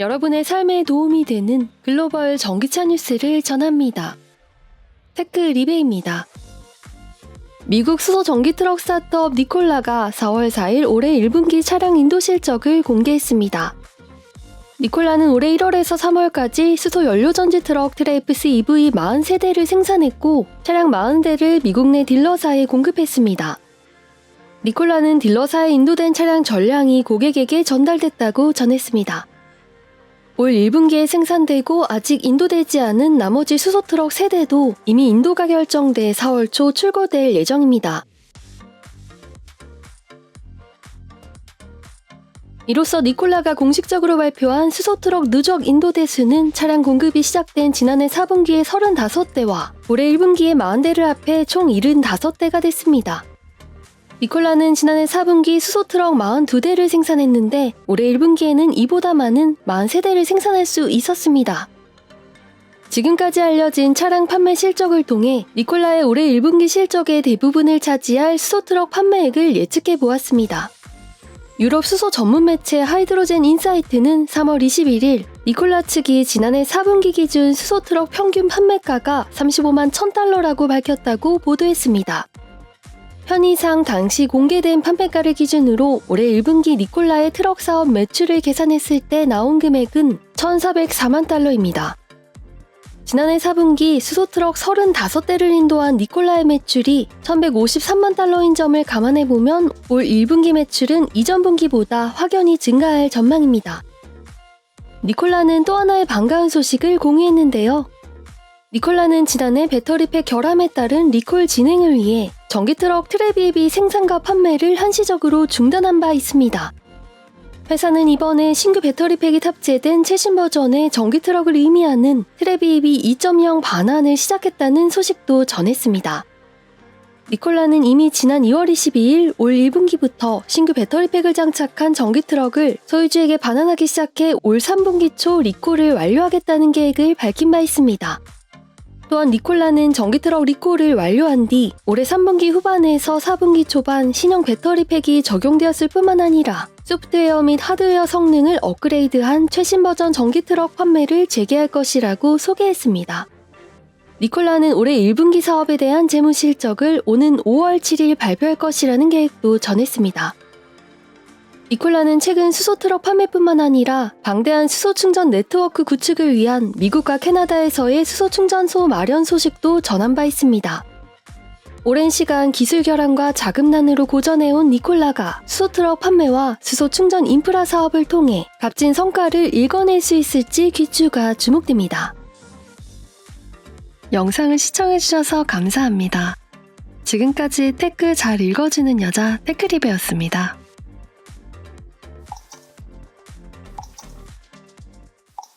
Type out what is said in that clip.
여러분의 삶에 도움이 되는 글로벌 전기차 뉴스를 전합니다. 테크 리베입니다. 미국 수소 전기 트럭 스타트업 니콜라가 4월 4일 올해 1분기 차량 인도 실적을 공개했습니다. 니콜라는 올해 1월에서 3월까지 수소 연료 전지 트럭 트레이프스 EV 43대를 생산했고 차량 40대를 미국 내 딜러사에 공급했습니다. 니콜라는 딜러사에 인도된 차량 전량이 고객에게 전달됐다고 전했습니다. 올 1분기에 생산되고 아직 인도되지 않은 나머지 수소 트럭 3대도 이미 인도가 결정돼 4월 초 출고될 예정입니다. 이로써 니콜라가 공식적으로 발표한 수소 트럭 누적 인도 대수는 차량 공급이 시작된 지난해 4분기에 35대와 올해 1분기에 40대를 합해 총 75대가 됐습니다. 니콜라는 지난해 4분기 수소 트럭 42대를 생산했는데 올해 1분기에는 이보다 많은 43대를 생산할 수 있었습니다. 지금까지 알려진 차량 판매 실적을 통해 니콜라의 올해 1분기 실적의 대부분을 차지할 수소 트럭 판매액을 예측해 보았습니다. 유럽 수소 전문 매체 하이드로젠 인사이트는 3월 21일 니콜라 측이 지난해 4분기 기준 수소 트럭 평균 판매가가 35만 1000달러라고 밝혔다고 보도했습니다. 편의상 당시 공개된 판매가를 기준으로 올해 1분기 니콜라의 트럭 사업 매출을 계산했을 때 나온 금액은 1,404만 달러입니다. 지난해 4분기 수소 트럭 35대를 인도한 니콜라의 매출이 1,153만 달러인 점을 감안해 보면 올 1분기 매출은 이전 분기보다 확연히 증가할 전망입니다. 니콜라는 또 하나의 반가운 소식을 공유했는데요. 니콜라는 지난해 배터리팩 결함에 따른 리콜 진행을 위해 전기 트럭 트레비에비 생산과 판매를 한시적으로 중단한 바 있습니다. 회사는 이번에 신규 배터리팩이 탑재된 최신 버전의 전기 트럭을 의미하는 트레비에비 2.0 반환을 시작했다는 소식도 전했습니다. 니콜라는 이미 지난 2월 22일 올 1분기부터 신규 배터리팩을 장착한 전기 트럭을 소유주에게 반환하기 시작해 올 3분기 초 리콜을 완료하겠다는 계획을 밝힌 바 있습니다. 또한 니콜라는 전기 트럭 리콜을 완료한 뒤 올해 3분기 후반에서 4분기 초반 신형 배터리 팩이 적용되었을 뿐만 아니라 소프트웨어 및 하드웨어 성능을 업그레이드한 최신 버전 전기 트럭 판매를 재개할 것이라고 소개했습니다. 니콜라는 올해 1분기 사업에 대한 재무 실적을 오는 5월 7일 발표할 것이라는 계획도 전했습니다. 니콜라는 최근 수소 트럭 판매뿐만 아니라 방대한 수소 충전 네트워크 구축을 위한 미국과 캐나다에서의 수소 충전소 마련 소식도 전한 바 있습니다. 오랜 시간 기술 결함과 자금난으로 고전해온 니콜라가 수소 트럭 판매와 수소 충전 인프라 사업을 통해 값진 성과를 읽어낼 수 있을지 귀추가 주목됩니다. 영상을 시청해주셔서 감사합니다. 지금까지 테크 잘 읽어주는 여자 테크리베였습니다.